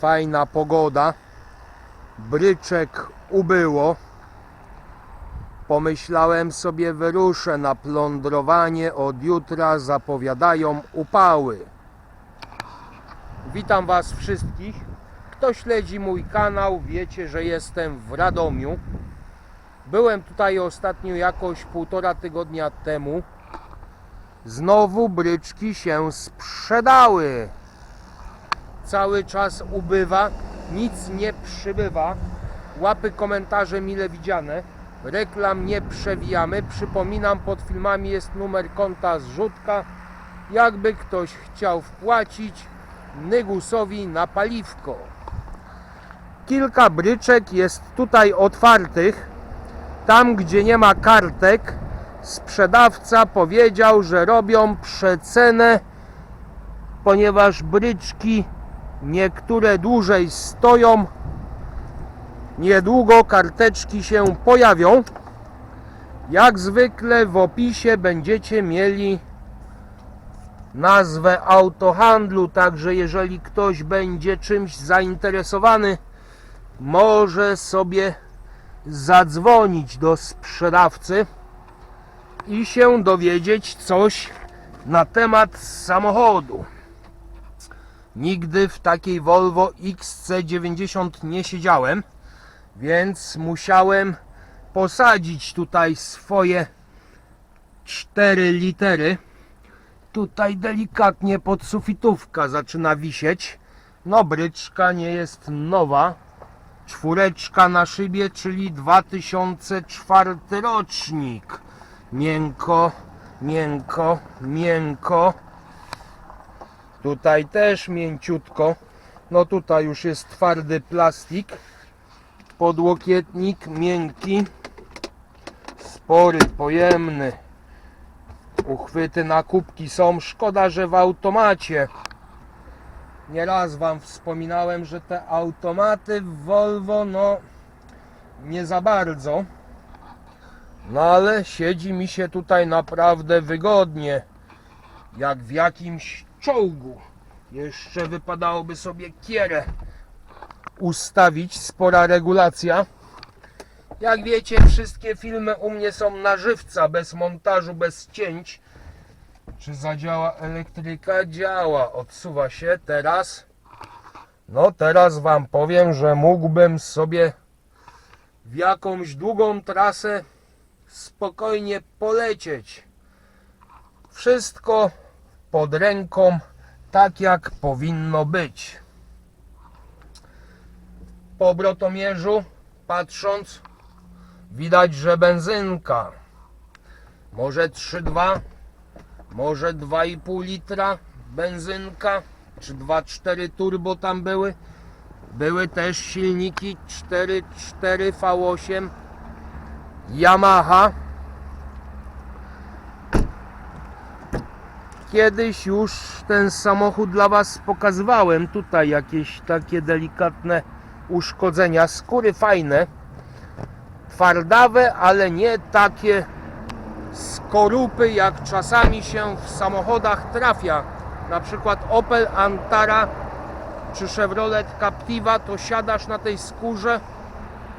Fajna pogoda. Bryczek ubyło. Pomyślałem sobie wyruszę na plądrowanie. Od jutra zapowiadają upały. Witam Was wszystkich. Kto śledzi mój kanał, wiecie, że jestem w Radomiu. Byłem tutaj ostatnio jakoś półtora tygodnia temu. Znowu bryczki się sprzedały. Cały czas ubywa, nic nie przybywa. Łapy komentarze mile widziane. Reklam nie przewijamy. Przypominam, pod filmami jest numer konta zrzutka. Jakby ktoś chciał wpłacić Nygusowi na paliwko. Kilka bryczek jest tutaj otwartych. Tam, gdzie nie ma kartek, sprzedawca powiedział, że robią przecenę, ponieważ bryczki niektóre dłużej stoją. Niedługo karteczki się pojawią. Jak zwykle w opisie będziecie mieli nazwę autohandlu, także jeżeli ktoś będzie czymś zainteresowany, może sobie zadzwonić do sprzedawcy i się dowiedzieć coś na temat samochodu. Nigdy w takiej Volvo XC90 nie siedziałem, więc musiałem posadzić tutaj swoje 4 litery. Tutaj delikatnie podsufitówka zaczyna wisieć. No bryczka nie jest nowa. Czwóreczka na szybie, czyli 2004 rocznik. Miękko, miękko, miękko. Tutaj też mięciutko. No tutaj już jest twardy plastik. Podłokietnik miękki. Spory, pojemny. Uchwyty na kubki są. Szkoda, że w automacie. Nieraz Wam wspominałem, że te automaty w Volvo, no nie za bardzo. No ale siedzi mi się tutaj naprawdę wygodnie. Jak w jakimś czołgu. Jeszcze wypadałoby sobie kierę ustawić. Spora regulacja. Jak wiecie, wszystkie filmy u mnie są na żywca, bez montażu, bez cięć. Czy zadziała elektryka? Działa. Odsuwa się teraz. No teraz Wam powiem, że mógłbym sobie w jakąś długą trasę spokojnie polecieć. Wszystko pod ręką, tak jak powinno być. Po obrotomierzu patrząc, widać, że benzynka może 3,2 może 2,5 litra benzynka, czy 2,4 turbo tam były. Były też silniki 4,4 V8 Yamaha. Kiedyś już ten samochód dla Was pokazywałem. Tutaj jakieś takie delikatne uszkodzenia. Skóry fajne, twardawe, ale nie takie skorupy, jak czasami się w samochodach trafia. Na przykład Opel Antara czy Chevrolet Captiva, to siadasz na tej skórze,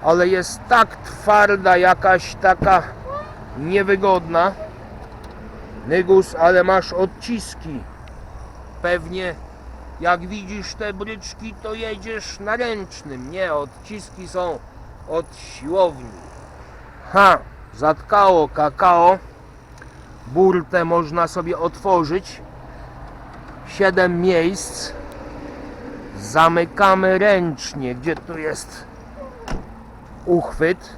ale jest tak twarda, jakaś taka niewygodna. Nygus, ale masz odciski. Pewnie jak widzisz te bryczki, to jedziesz na ręcznym. Nie, odciski są od siłowni. Ha, zatkało kakao. Burtę można sobie otworzyć. 7 miejsc. Zamykamy ręcznie. Gdzie tu jest uchwyt?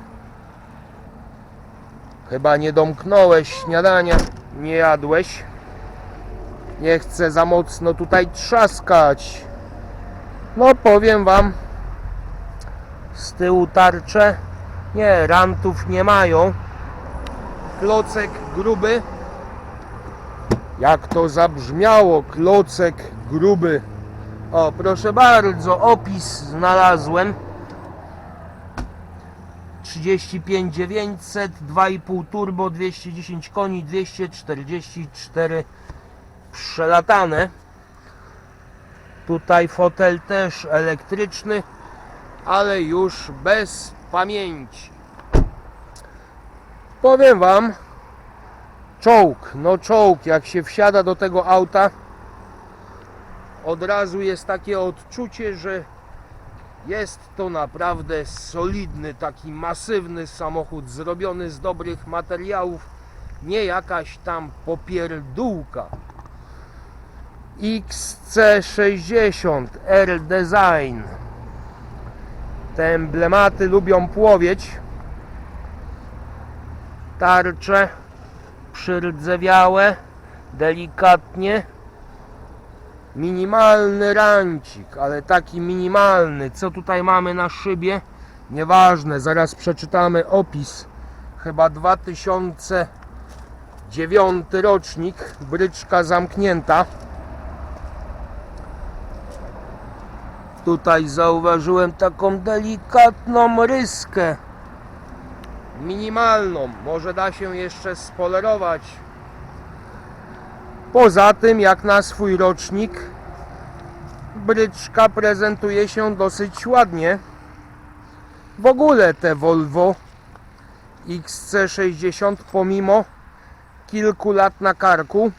Chyba nie domknąłeś śniadania. Nie jadłeś. Nie chcę za mocno tutaj trzaskać. No powiem wam. Z tyłu tarcze. Nie, rantów nie mają. Klocek gruby. Jak to zabrzmiało, klocek gruby. O, proszę bardzo, opis znalazłem. 35 900, 2,5 turbo, 210 koni, 244 przelatane. Tutaj fotel też elektryczny, ale już bez pamięci. Powiem Wam, czołg, no czołg, jak się wsiada do tego auta, od razu jest takie odczucie, że jest to naprawdę solidny, taki masywny samochód, zrobiony z dobrych materiałów, nie jakaś tam popierdółka. XC60 R Design. Te emblematy lubią płowieć. Tarcze przyrdzewniałe, delikatnie. Minimalny rancik, ale taki minimalny. Co tutaj mamy na szybie? Nieważne, zaraz przeczytamy opis. Chyba 2009 rocznik, bryczka zamknięta. Tutaj zauważyłem taką delikatną ryskę. Minimalną, może da się jeszcze spolerować. Poza tym, jak na swój rocznik, bryczka prezentuje się dosyć ładnie. W ogóle te Volvo XC60 pomimo kilku lat na karku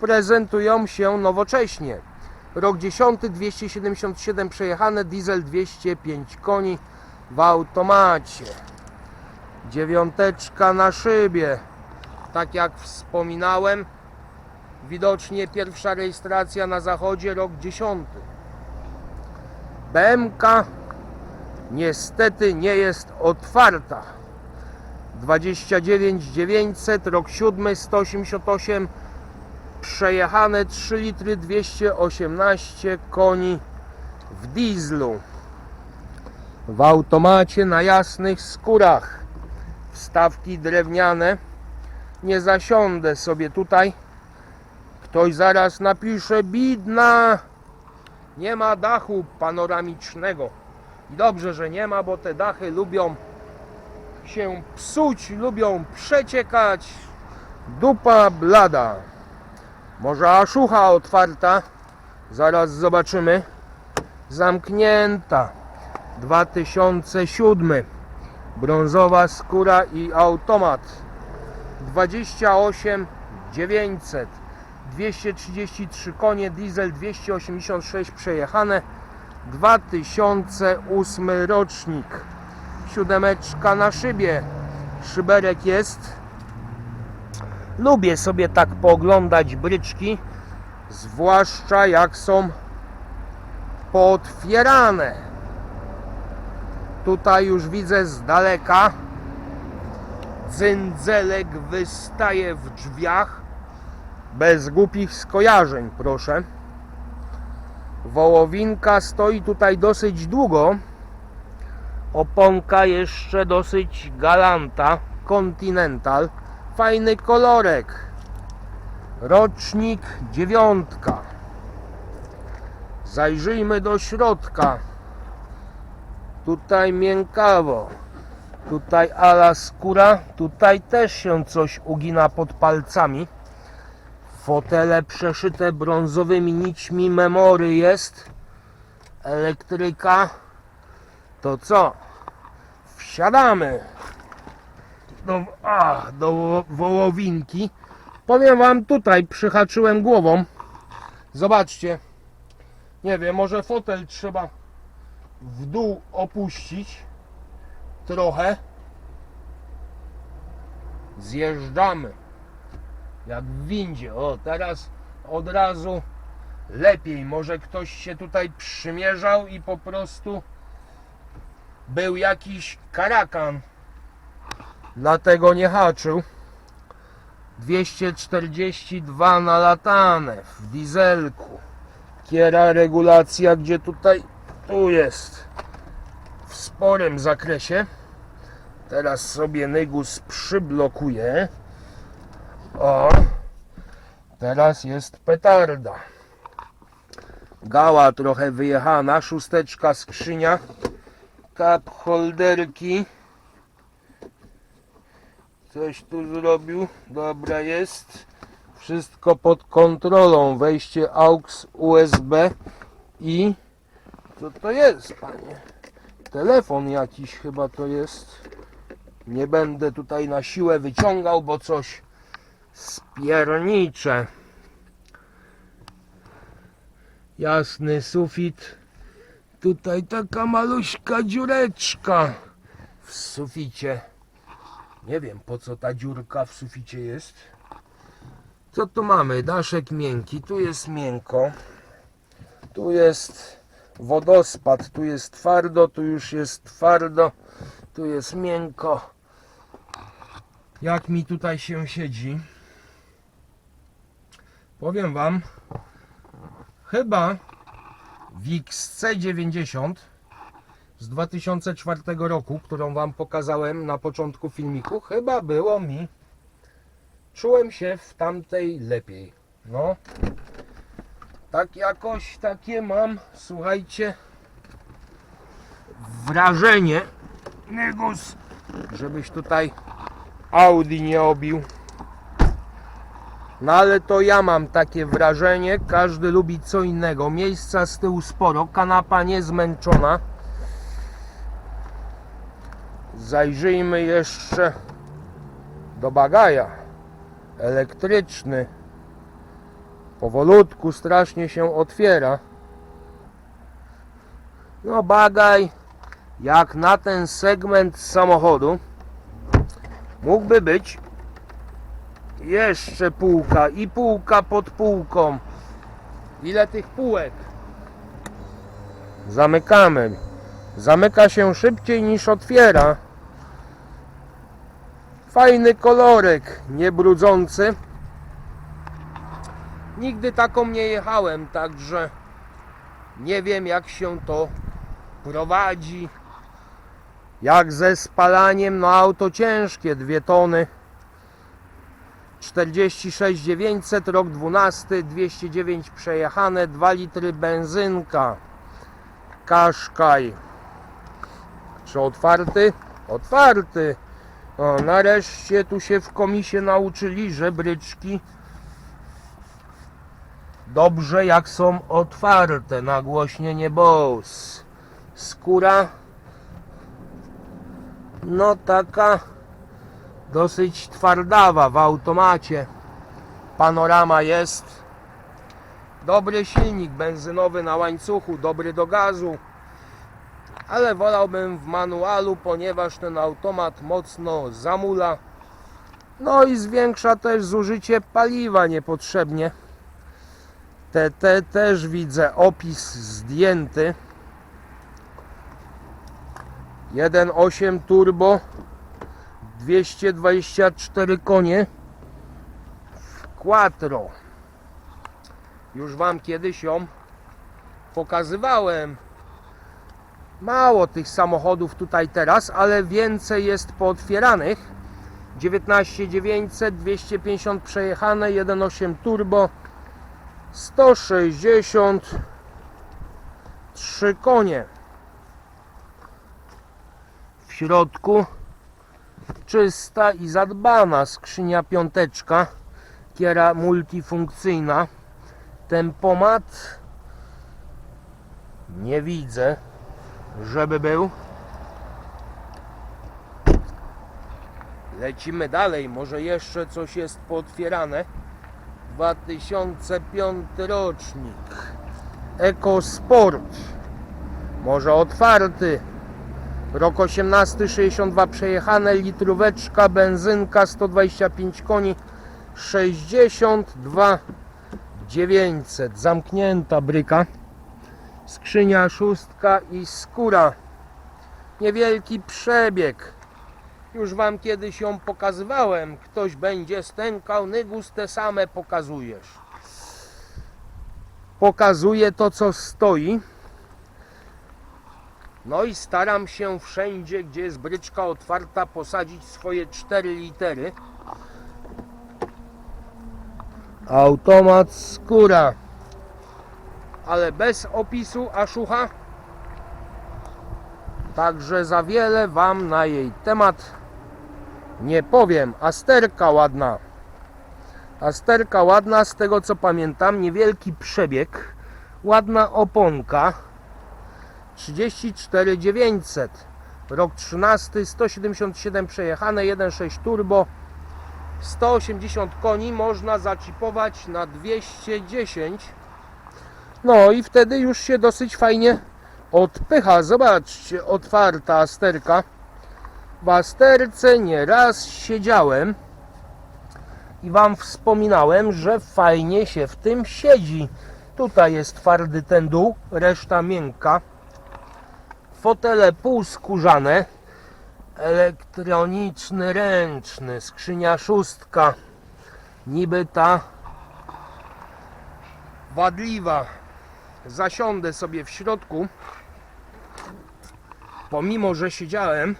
prezentują się nowocześnie. Rok 10, 277 przejechane, diesel 205 koni w automacie. Dziewiąteczka na szybie. Tak jak wspominałem, widocznie pierwsza rejestracja na zachodzie, rok 10. BMK niestety nie jest otwarta. 29 900, rok 7, 188 przejechane 3 litry 218 koni w dieslu. W automacie na jasnych skórach. Wstawki drewniane. Nie zasiądę sobie tutaj ktoś zaraz napisze bidna nie ma dachu panoramicznego i dobrze, że nie ma, bo te dachy lubią się psuć, lubią przeciekać dupa blada może aszucha otwarta. Zaraz zobaczymy. Zamknięta. 2007. Brązowa skóra i automat. 28 900. 233 konie, diesel 286 przejechane. 2008 rocznik. Siódemeczka na szybie. Szyberek jest. Lubię sobie tak pooglądać bryczki, zwłaszcza jak są pootwierane. Tutaj już widzę z daleka cyndzelek wystaje w drzwiach bez głupich skojarzeń, proszę. Wołowinka stoi tutaj dosyć długo. Oponka jeszcze dosyć galanta, Continental fajny kolorek. Rocznik dziewiątka. Zajrzyjmy do środka. Tutaj miękawo. Tutaj ala skóra. Tutaj też się coś ugina pod palcami. Fotele przeszyte brązowymi nićmi memory jest. Elektryka. To co? Wsiadamy do, a, do wo- wołowinki. Powiem wam, tutaj przyhaczyłem głową. Zobaczcie. Nie wiem, może fotel trzeba w dół opuścić. Trochę. Zjeżdżamy. Jak w windzie. O, teraz od razu lepiej. Może ktoś się tutaj przymierzał i po prostu był jakiś karakan. Dlatego nie haczył. 242 na latane w dieselku. Kiera regulacja gdzie tutaj? Tu jest. W sporym zakresie. Teraz sobie Nygus przyblokuje o teraz jest petarda gała trochę wyjechana szósteczka skrzynia cup holderki Coś tu zrobił. Dobra jest. Wszystko pod kontrolą. Wejście AUX USB i co to jest, panie? Telefon jakiś chyba to jest. Nie będę tutaj na siłę wyciągał, bo coś spiernicze. Jasny sufit. Tutaj taka maluśka dziureczka w suficie. Nie wiem po co ta dziurka w suficie jest. Co tu mamy? Daszek miękki. Tu jest miękko. Tu jest wodospad. Tu jest twardo. Tu już jest twardo. Tu jest miękko. Jak mi tutaj się siedzi? Powiem Wam, chyba Wix C90 z 2004 roku, którą Wam pokazałem na początku filmiku, chyba było mi. Czułem się w tamtej lepiej. No, tak jakoś takie mam, słuchajcie, wrażenie. Negus, żebyś tutaj Audi nie obił. No ale to ja mam takie wrażenie, każdy lubi co innego. Miejsca z tyłu sporo, kanapa niezmęczona. Zajrzyjmy jeszcze do bagaja. Elektryczny. Powolutku strasznie się otwiera. No bagaj jak na ten segment samochodu mógłby być jeszcze półka i półka pod półką. Ile tych półek? Zamykamy. Zamyka się szybciej niż otwiera. Fajny kolorek, niebrudzący. Nigdy taką nie jechałem, także nie wiem jak się to prowadzi. Jak ze spalaniem, no auto ciężkie, dwie tony. 46 900, rok 12, 209 przejechane, 2 litry benzynka. Kaszkaj. Czy otwarty? Otwarty. O, nareszcie tu się w komisie nauczyli, że bryczki dobrze jak są otwarte. Nagłośnienie Bose. Skóra no taka dosyć twardawa w automacie. Panorama jest. Dobry silnik benzynowy na łańcuchu, dobry do gazu. Ale wolałbym w manualu, ponieważ ten automat mocno zamula. No i zwiększa też zużycie paliwa niepotrzebnie. Te, te też widzę opis zdjęty. 1.8 turbo 224 konie w quattro. Już wam kiedyś ją pokazywałem. Mało tych samochodów tutaj teraz ale więcej jest pootwieranych. 19900 250 przejechane 1.8 turbo 163 konie. W środku czysta i zadbana skrzynia piąteczka kiera multifunkcyjna. Tempomat nie widzę żeby był. Lecimy dalej. Może jeszcze coś jest pootwierane 2005 rocznik. EcoSport może otwarty Rok 18, 62 przejechane, litróweczka, benzynka, 125 koni, 62 900. Zamknięta bryka, skrzynia szóstka i skóra. Niewielki przebieg. Już Wam kiedyś ją pokazywałem. Ktoś będzie stękał, Nygus te same pokazujesz. Pokazuję to, co stoi. No i staram się wszędzie, gdzie jest bryczka otwarta, posadzić swoje 4 litery. Automat skóra. Ale bez opisu aszucha. Także za wiele Wam na jej temat nie powiem. Asterka ładna. Asterka ładna, z tego co pamiętam, niewielki przebieg, ładna oponka, 34 900, rok 13, 177 przejechane, 1.6 turbo, 180 koni, można zaczipować na 210, no i wtedy już się dosyć fajnie odpycha, zobaczcie, otwarta Asterka, w Asterce nieraz siedziałem, i Wam wspominałem, że fajnie się w tym siedzi. Tutaj jest twardy ten dół, reszta miękka. Fotele półskórzane, elektroniczny, ręczny, skrzynia szóstka, niby ta wadliwa. Zasiądę sobie w środku, pomimo że siedziałem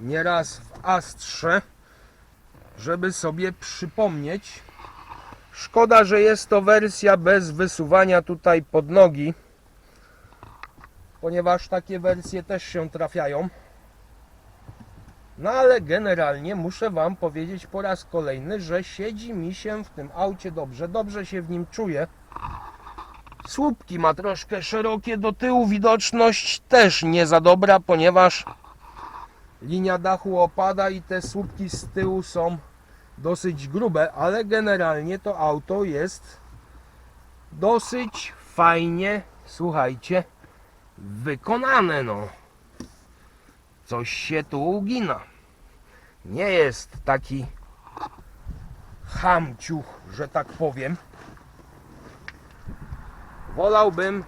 nieraz w Astrze, żeby sobie przypomnieć. Szkoda, że jest to wersja bez wysuwania tutaj pod nogi, ponieważ takie wersje też się trafiają. No ale generalnie muszę Wam powiedzieć po raz kolejny, że siedzi mi się w tym aucie dobrze, dobrze się w nim czuję. Słupki ma troszkę szerokie do tyłu, widoczność też nie za dobra, ponieważ linia dachu opada i te słupki z tyłu są dosyć grube, ale generalnie to auto jest dosyć fajnie, słuchajcie, wykonane no. Coś się tu ugina. Nie jest taki hamciuch, że tak powiem. Wolałbym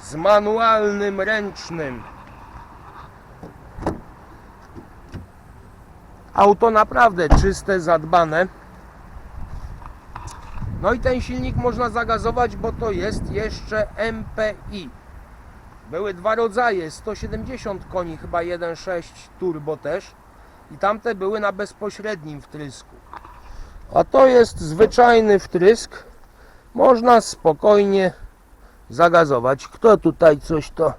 z manualnym, ręcznym Auto naprawdę czyste, zadbane. No i ten silnik można zagazować, bo to jest jeszcze MPI. Były dwa rodzaje, 170 koni, chyba 1.6 turbo też. I tamte były na bezpośrednim wtrysku. A to jest zwyczajny wtrysk. Można spokojnie zagazować. Kto tutaj coś to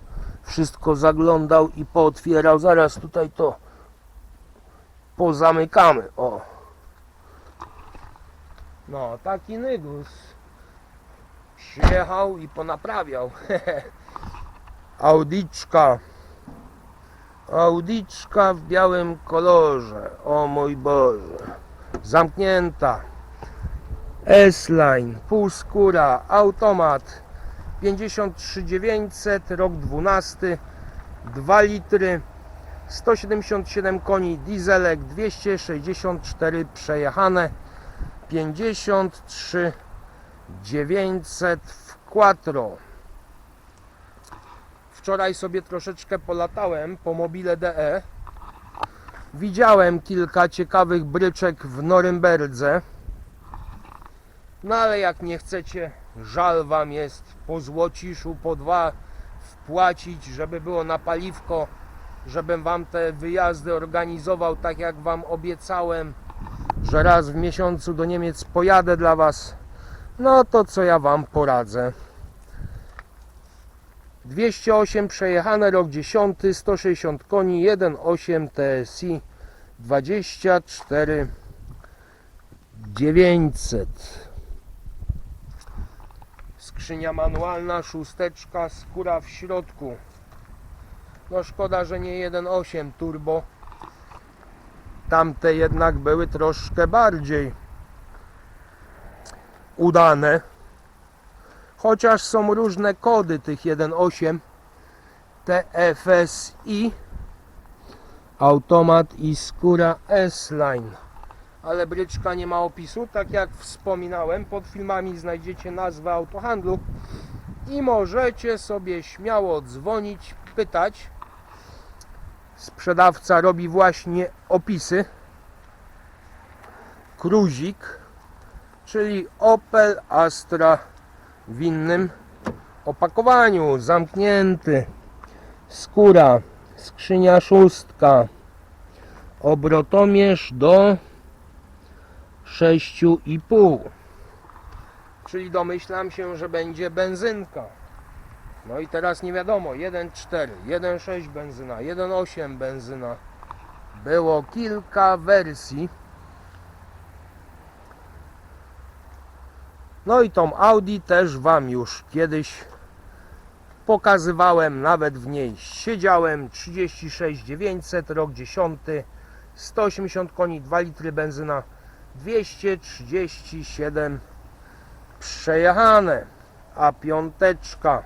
wszystko zaglądał i pootwierał? Zaraz tutaj to pozamykamy. O. No, taki nygus. Przyjechał i ponaprawiał. Audiczka. Audiczka w białym kolorze. O mój Boże. Zamknięta. S-Line, półskóra, automat 53900, rok 12, 2 litry. 177 koni dieselek 264 przejechane 53 900 w quattro. Wczoraj sobie troszeczkę polatałem po mobile DE widziałem kilka ciekawych bryczek w Norymberdze. No ale jak nie chcecie żal wam jest po złociszu po dwa wpłacić żeby było na paliwko żebym Wam te wyjazdy organizował tak jak Wam obiecałem, że raz w miesiącu do Niemiec pojadę dla Was. No to co ja Wam poradzę. 208 przejechane, rok 10, 160 koni, 1.8 TSI, 24 900. Skrzynia manualna, szósteczka, skóra w środku. No szkoda, że nie 1.8 turbo. Tamte jednak były troszkę bardziej udane. Chociaż są różne kody tych 1.8 TFSI automat i skóra S-Line ale bryczka nie ma opisu tak jak wspominałem pod filmami znajdziecie nazwę autohandlu i możecie sobie śmiało dzwonić pytać sprzedawca robi właśnie opisy. Cruzik czyli Opel Astra w innym opakowaniu. Zamknięty. Skóra skrzynia szóstka. Obrotomierz do 6,5 czyli domyślam się, że będzie benzynka no i teraz nie wiadomo 1.4, 1.6 benzyna, 1.8 benzyna było kilka wersji No i tą Audi też Wam już kiedyś pokazywałem, nawet w niej siedziałem. 36 900, rok 10, 180 koni, 2 litry benzyna, 237 przejechane. A piąteczka,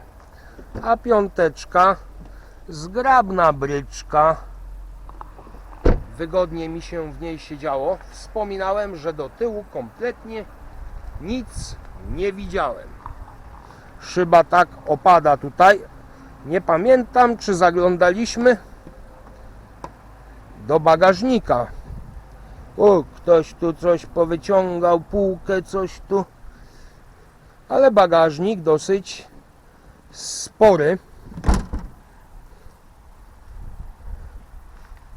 a piąteczka, zgrabna bryczka. Wygodnie mi się w niej siedziało. Wspominałem, że do tyłu kompletnie nic nie widziałem. Szyba tak opada tutaj. Nie pamiętam, czy zaglądaliśmy do bagażnika. O, ktoś tu coś powyciągał, półkę, coś tu. Ale bagażnik dosyć spory.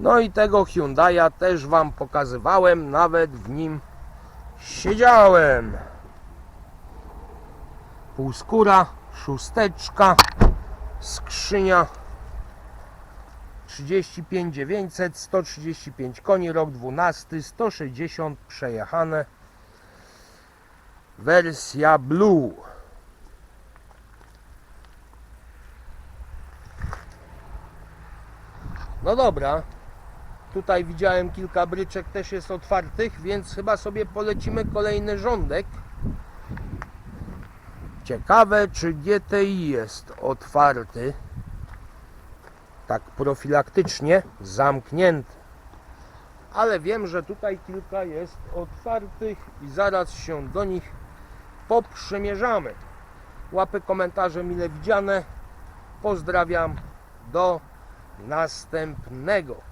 No i tego Hyundai'a też Wam pokazywałem, nawet w nim siedziałem. Półskóra, szósteczka, skrzynia 35 900, 135 koni, rok 12, 160 przejechane. Wersja Blue. No dobra, tutaj widziałem kilka bryczek też jest otwartych, więc chyba sobie polecimy kolejny rządek. Ciekawe, czy GTI jest otwarty. Tak profilaktycznie, zamknięty. Ale wiem, że tutaj kilka jest otwartych i zaraz się do nich poprzymierzamy. Łapy, komentarze mile widziane. Pozdrawiam. Do następnego.